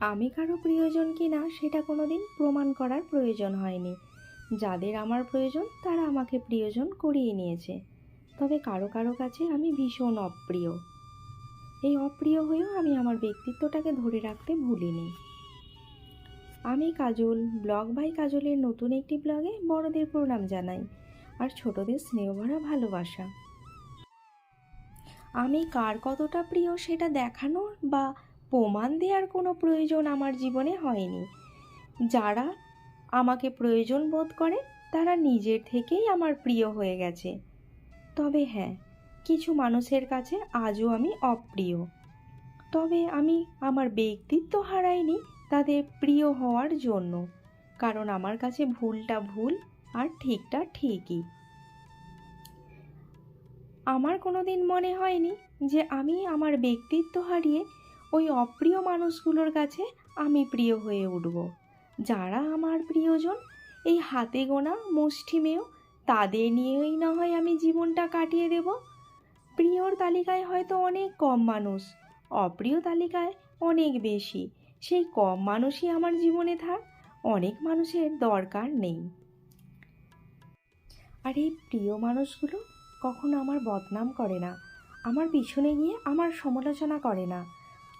আমি কারও প্রিয়জন কি না সেটা কোনো দিন প্রমাণ করার প্রয়োজন হয়নি। যাদের আমার প্রয়োজন, তারা আমাকে প্রিয়জন করিয়ে নিয়েছে। তবে কারও কারও কাছে আমি ভীষণ অপ্রিয়। এই অপ্রিয় হয়েও আমি আমার ব্যক্তিত্বটাকে ধরে রাখতে ভুলিনি। আমি কাজল, ব্লগ ভাই কাজলের নতুন একটি ব্লগে বড়দের প্রণাম জানাই, আর ছোটদের স্নেহভরা ভালোবাসা। আমি কার কতটা প্রিয় সেটা দেখানোর বা প্রমাণ দেওয়ার কোনো প্রয়োজন আমার জীবনে হয়নি। যারা আমাকে প্রয়োজন বোধ করে, তারা নিজের থেকেই আমার প্রিয় হয়ে গেছে। তবে হ্যাঁ কিছু মানুষের কাছে আজও আমি অপ্রিয়। তবে আমি আমার ব্যক্তিত্ব হারাইনি তাদের প্রিয় হওয়ার জন্য, কারণ আমার কাছে ভুলটা ভুল আর ঠিকটা ঠিকই। আমার কোনো দিন মনে হয়নি যে আমি আমার ব্যক্তিত্ব হারিয়ে ওই অপ্রিয় মানুষগুলোর কাছে আমি প্রিয় হয়ে উঠব। যারা আমার প্রিয়জন, এই হাতে গোনা মুষ্টিমেয়, তাদের নিয়েই না হয় আমি জীবনটা কাটিয়ে দেব। প্রিয়র তালিকায় হয়তো অনেক কম মানুষ, অপ্রিয় তালিকায় অনেক বেশি। সেই কম মানুষই আমার জীবনে থাক, অনেক মানুষের দরকার নেই। আর এই প্রিয় মানুষগুলো কখনো আমার বদনাম করে না। আমার পিছনে গিয়ে আমার সমালোচনা করে না।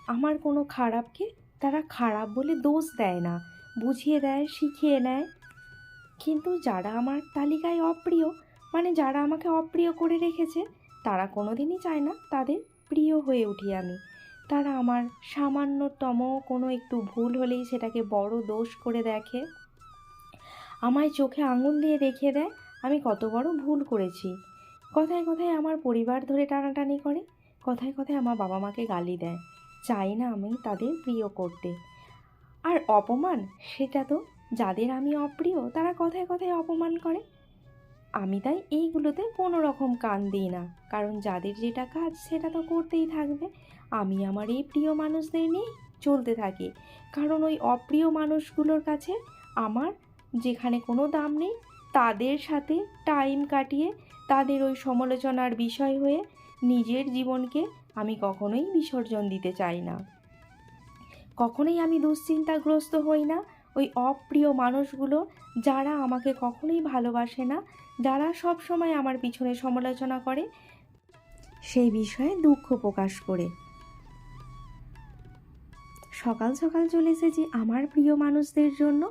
আমার কোনো খারাপকে তারা খারাপ বলে দোষ দেয় না, বুঝিয়ে দেয়, শিখিয়ে নেয়। কিন্তু যারা আমার তালিকায় অপ্রিয় মানে যারা আমাকে অপ্রিয় করে রেখেছে, তারা কোনো দিনই চায় না তাদের প্রিয় হয়ে উঠি আমি। তারা আমার সামান্যতম কোনো একটু ভুল হলেই সেটাকে বড় দোষ করে দেখে। আমায় চোখে আঙুল দিয়ে দেখিয়ে দেয়, আমি কত বড় ভুল করেছি। কথায় কথায় আমার পরিবার ধরে টানাটানি করে, কথায় কথায় আমার বাবা মাকে গালি দেয়। চাই না আমি তাদের প্রিয় করতে। আর অপমান? সেটা তো যাদের আমি অপ্রিয়, তারা কথায় কথায় অপমান করে। আমি তাই এইগুলোতে কোনো রকম কান দিই না, কারণ যাদের যেটা কাজ সেটা তো করতেই থাকবে। আমি আমার এই প্রিয় মানুষদের নিয়েই চলতে থাকি, কারণ ওই অপ্রিয় মানুষগুলোর কাছে আমার যেখানে কোনো দাম নেই, তাদের সাথে টাইম কাটিয়ে তাদের ওই সমালোচনার বিষয় হয়ে নিজের জীবনকে আমি কখনোই বিসর্জন দিতে চাই না। কখনোই আমি দুশ্চিন্তাগ্রস্ত হই না। ওই অপ্রিয় মানুষগুলো যারা আমাকে কখনোই ভালোবাসে না, যারা সব সময় আমার পিছনে সমালোচনা করে, সেই বিষয়ে দুঃখ প্রকাশ করে। সকাল সকাল চলে এসেছি আমার প্রিয় মানুষদের জন্য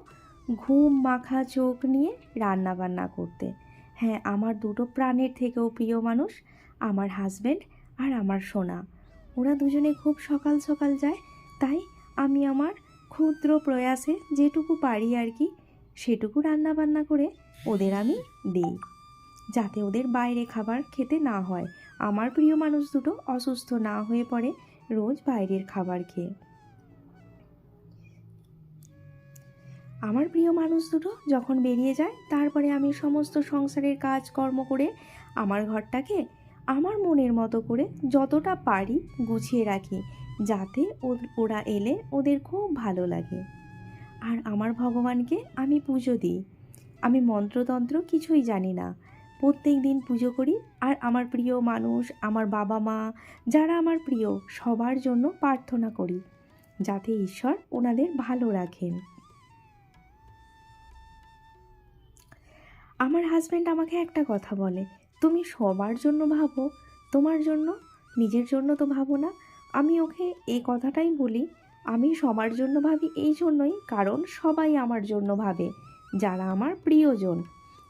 ঘুম মাখা চোখ নিয়ে রান্না বান্না করতে। হ্যাঁ আমার দুটো প্রাণের থেকেও প্রিয় মানুষ, আমার হাজব্যান্ড আর আমার সোনা। ওরা দুজনে খুব সকাল সকাল যায়, তাই আমি আমার ক্ষুদ্র প্রয়াসে যেটুকু পারি আর কি, সেটুকু রান্না বান্না করে ওদের আমি দিই। যাতে ওদের বাইরে খাবার খেতে না হয়। আমার প্রিয় মানুষ দুটো অসুস্থ না হয়ে পড়ে রোজ বাইরের খাবার খেয়ে। আমার প্রিয় মানুষ দুটো যখন বেরিয়ে যায়, তারপরে আমি সমস্ত সংসারের কাজ কর্ম করে আমার ঘরটাকে আমার মনের মতো করে যতটা পারি গুছিয়ে রাখি, যাতে ওরা এলে ওদের খুব ভালো লাগে। আর আমার ভগবানকে আমি পুজো দিই। আমি মন্ত্রতন্ত্র কিছুই জানি না। প্রত্যেক দিন পুজো করি আর আমার প্রিয় মানুষ, আমার বাবা মা, যারা আমার প্রিয়, সবার জন্য প্রার্থনা করি, যাতে ঈশ্বর ওনাদের ভালো রাখেন। আমার হাজব্যান্ড আমাকে একটা কথা বলে তুমি সবার জন্য ভাবো, তোমার জন্য, নিজের জন্য তো ভাবো না। আমি ওকে এই কথাটাই বলি, আমি সবার জন্য ভাবি এই জন্যই, কারণ সবাই আমার জন্য ভাবে, যারা আমার প্রিয়জন।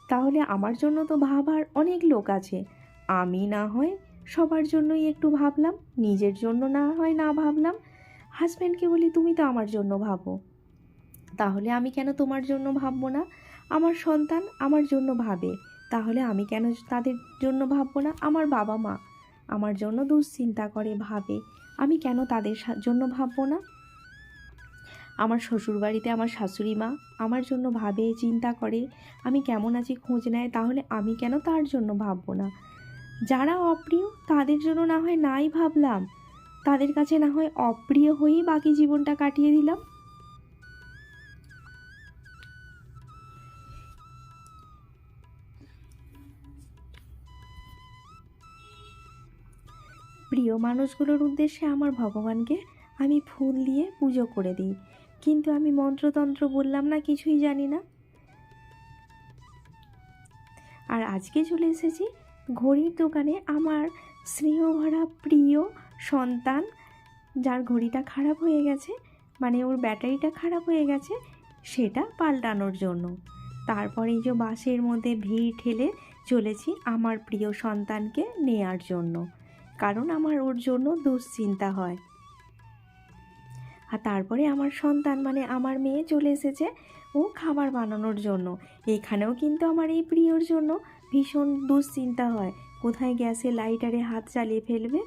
তাহলে আমার জন্য তো ভাবার অনেক লোক আছে। আমি না হয় সবার জন্যই একটু ভাবলাম, নিজের জন্য না হয় না ভাবলাম। হাজব্যান্ডকে বলি, তুমি তো আমার জন্য ভাবো। তাহলে আমি কেন তোমার জন্য ভাববো না? আমার সন্তান আমার জন্য ভাবে। তাহলে আমি কেন তাদের জন্য ভাববো না? আমার বাবা মা আমার জন্য দুশ্চিন্তা করে ভাবে। আমি কেন তাদের জন্য ভাববো না? আমার শ্বশুরবাড়িতে আমার শাশুড়ি মা আমার জন্য ভাবে, চিন্তা করে। আমি কেমন আছি খোঁজ নেয়, তাহলে আমি কেন তার জন্য ভাববো না? যারা অপ্রিয়, তাদের জন্য না হয় নাই ভাবলাম। তাদের কাছে না হয় অপ্রিয় হয়েই বাকি জীবনটা কাটিয়ে দিলাম। প্রিয় মানুষগুলোর উদ্দেশ্যে আমার ভগবানকে আমি ফুল দিয়ে পুজো করে দিই। কিন্তু আমি মন্ত্রতন্ত্র বললাম না, কিছুই জানি না। আর আজকে চলে এসেছি ঘড়ির দোকানে আমার স্নেহভরা প্রিয় সন্তান, যার ঘড়িটা খারাপ হয়ে গেছে মানে ওর ব্যাটারিটা খারাপ হয়ে গেছে, সেটা পাল্টানোর জন্য। তারপরে এই যে বাসের মধ্যে ভিড় ঠেলে চলেছি আমার প্রিয় সন্তানকে নেয়ার জন্য। কারণ আমার ওর জন্য দুশ্চিন্তা হয়। আর তারপরে আমার সন্তান মানে আমার মেয়ে চলে এসেছে ও খাবার বানানোর জন্য। এখানেও কিন্তু আমার এই প্রিয়র জন্য ভীষণ দুশ্চিন্তা হয়। কোথায় গ্যাসে লাইটারে হাত চালিয়ে ফেলবে?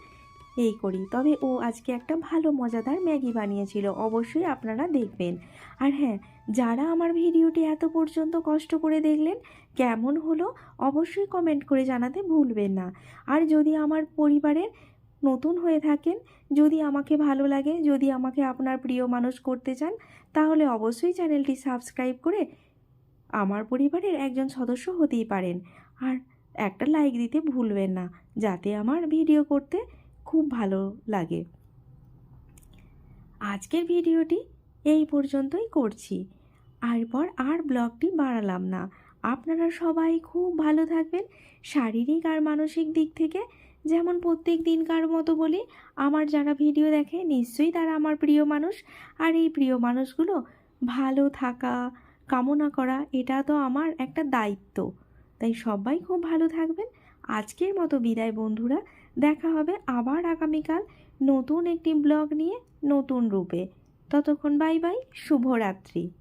এই করি। তবে ও আজকে একটা ভালো মজাদার ম্যাগি বানিয়েছিল, অবশ্যই আপনারা দেখবেন। আর হ্যাঁ যারা আমার ভিডিওটি এত পর্যন্ত কষ্ট করে দেখলেন, কেমন হলো অবশ্যই কমেন্ট করে জানাতে ভুলবেন না। আর যদি আমার পরিবারের নতুন হয়ে থাকেন, যদি আমাকে ভালো লাগে, যদি আমাকে আপনার প্রিয় মানুষ করতে চান, তাহলে অবশ্যই চ্যানেলটি সাবস্ক্রাইব করে আমার পরিবারের একজন সদস্য হতেই পারেন। আর একটা লাইক দিতে ভুলবেন না, যাতে আমার ভিডিও করতে খুব ভালো লাগে। আজকের ভিডিওটি এই পর্যন্তই করছি। এরপর আর ব্লগটি বাড়ালাম না। আপনারা সবাই খুব ভালো থাকবেন। শারীরিক আর মানসিক দিক থেকে যেমন প্রত্যেক দিনকার মতো বলি, আমার যারা ভিডিও দেখে নিশ্চয়ই তারা আমার প্রিয় মানুষ। আর এই প্রিয় মানুষগুলো ভালো থাকা, কামনা করা, এটা তো আমার একটা দায়িত্ব। তাই সবাই খুব ভালো থাকবেন। আজকের মতো বিদায় বন্ধুরা। দেখা হবে আবার আগামীকাল নতুন একটি ব্লগ নিয়ে নতুন রূপে। ততক্ষণ বাই বাই শুভরাত্রি।